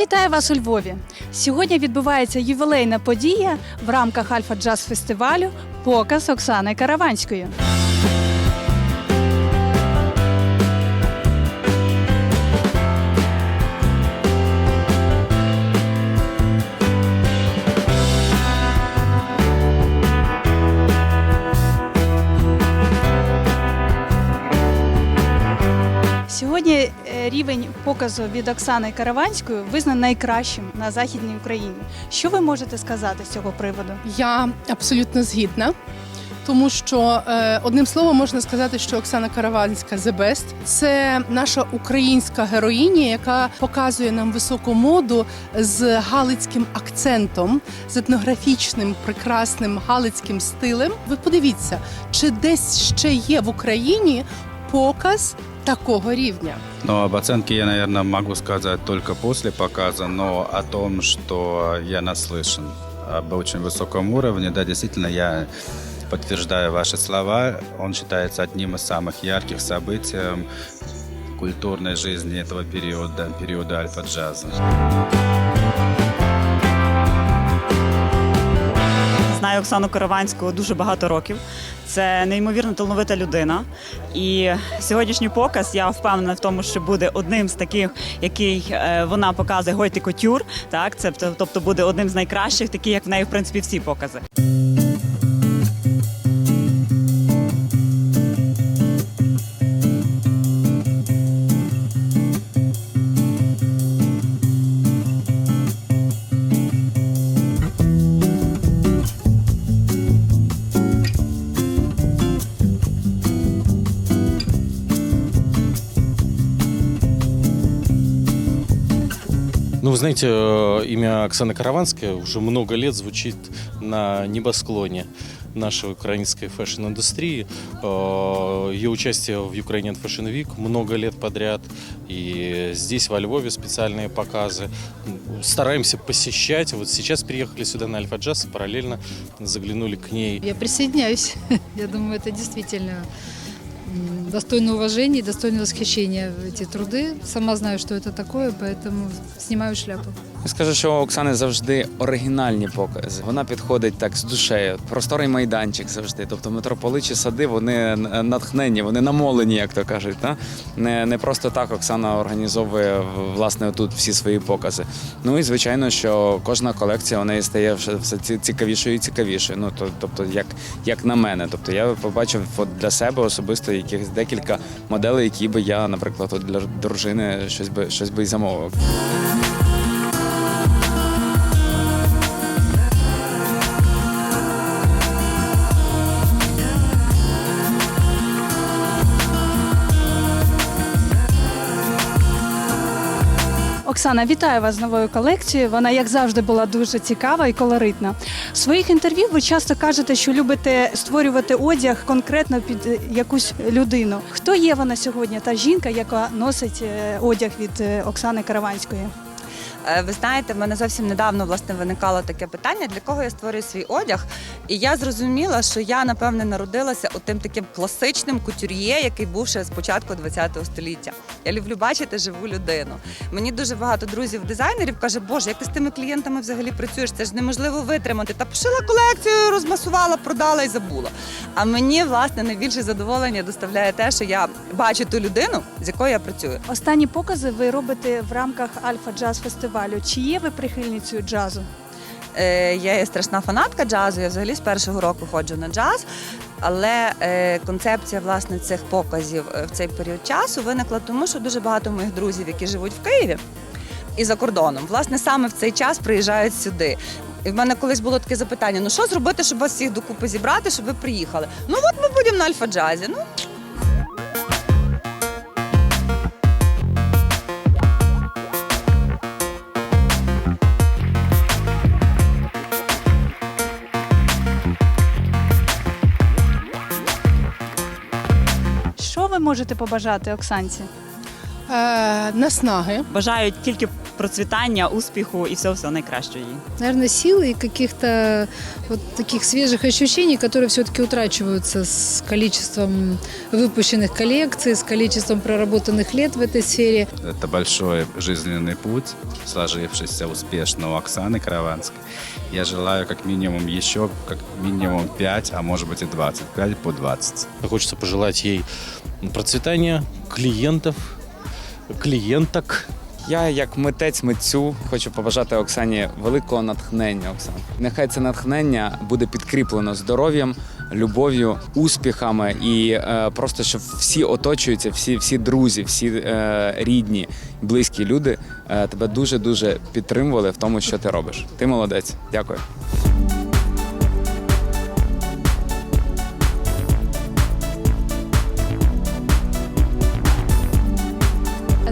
Вітаю вас у Львові. Сьогодні відбувається ювілейна подія в рамках Альфа Джаз фестивалю Показ Оксани Караванської. Рівень показу від Оксани Караванської визнаний найкращим на західній Україні. Що ви можете сказати з цього приводу? Я абсолютно згідна. Тому що е, одним словом можна сказати, що Оксана Караванська the best. Це наша українська героїня, яка показує нам високу моду з галицьким акцентом, з етнографічним прекрасним галицьким стилем. Ви подивіться, чи десь ще є в Україні показ такого рівня. Но об оценке я, наверное, могу сказать только после показа, но о том, что я наслышан об очень высоком уровне, да, действительно, я подтверждаю ваши слова. Он считается одним из самых ярких событий культурной жизни этого периода, периода альфа-джаза. Знаю Оксану Караванську дуже багато років. Це неймовірно талановита людина. І сьогоднішній показ я впевнена в тому, що буде одним з таких, який е, вона показує Гойти Котюр. Так, це тобто буде одним з найкращих, такі як в неї в принципі всі покази. Ну, вы знаете, э, имя Оксана Караванская уже много лет звучит на небосклоне нашей украинской фэшн-индустрии. Э, Ее участие в Ukrainian Fashion Week много лет подряд. И здесь, во Львове, специальные показы. Стараемся посещать. Вот сейчас приехали сюда на Альфа Джаз, параллельно заглянули к ней Я присоединяюсь. Я думаю, это действительно м, достойно уважения, и достойно восхищения эти труды. Сама знаю, что это такое, поэтому снимаю шляпу. Скажу, що у Оксани завжди оригінальні покази. Вона підходить так з душею. Просторий майданчик завжди. Тобто митрополи чи сади, вони натхнені, вони намолені, як то кажуть. Та? Не, не просто так Оксана організовує власне тут всі свої покази. Ну і звичайно, що кожна колекція вона і стає все цікавішою і цікавішою. Ну то, тобто, як, як на мене. Тобто я побачив от для себе особисто якихось декілька моделей, які би я, наприклад, от для дружини щось би щось би і замовив. Оксана, вітаю вас з новою колекцією. Вона, як завжди, була дуже цікава і колоритна. В своїх інтерв'ю ви часто кажете, що любите створювати одяг конкретно під е, якусь людину. Хто є вона сьогодні? Та жінка, яка носить е, одяг від е, Оксани Караванської? Ви знаєте, в мене зовсім недавно власне виникало таке питання, для кого я створюю свій одяг. І я зрозуміла, що я напевне народилася тим таким класичним кутюр'є, який був ще з початку ХХ століття. Я люблю бачити живу людину. Мені дуже багато друзів дизайнерів каже, Боже, як ти з тими клієнтами взагалі працюєш? Це ж неможливо витримати. Та пошила колекцію, розмасувала, продала і забула. А мені власне найбільше задоволення доставляє те, що я бачу ту людину, з якою я працюю. Останні покази ви робите в рамках Альфа Джаз фестивалю. Чи є ви прихильницею джазу? Е, я є страшна фанатка джазу. Я взагалі з першого року ходжу на джаз. Але е, концепція власне цих показів е, в цей період часу виникла тому, що дуже багато моїх друзів, які живуть в Києві і за кордоном, власне, саме в цей час приїжджають сюди. І в мене колись було таке запитання: ну що зробити, щоб вас всіх докупи зібрати, щоб ви приїхали? Ну от ми будемо на альфа-джазі. Ну ви можете побажати Оксанці? Е, наснаги, Бажаю тільки процвітання, успіху і всього всього найкращого їй. Наверное, силы и каких-то вот таких свежих ощущений, которые все-таки утрачиваются с количеством выпущенных коллекций, с количеством проработанных лет в этой сфере. Это большой жизненный путь, сложившийся успешно у Оксаны Караванской. Я желаю как минимум еще, как минимум 5, а может быть и 25 по 20. Хочется пожелать ей процветания, клиентов, клиенток. Я, як митець митцю, хочу побажати Оксані великого натхнення. Оксан. Нехай це натхнення буде підкріплено здоров'ям, любов'ю, успіхами і е, просто щоб всі оточуються, всі, всі друзі, всі е, рідні, близькі люди е, тебе дуже дуже підтримували в тому, що ти робиш. Ти молодець. Дякую.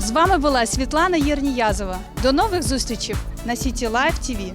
З вами була Світлана Єрніязова. До нових зустрічей на Сіті Лайв ТІВІ.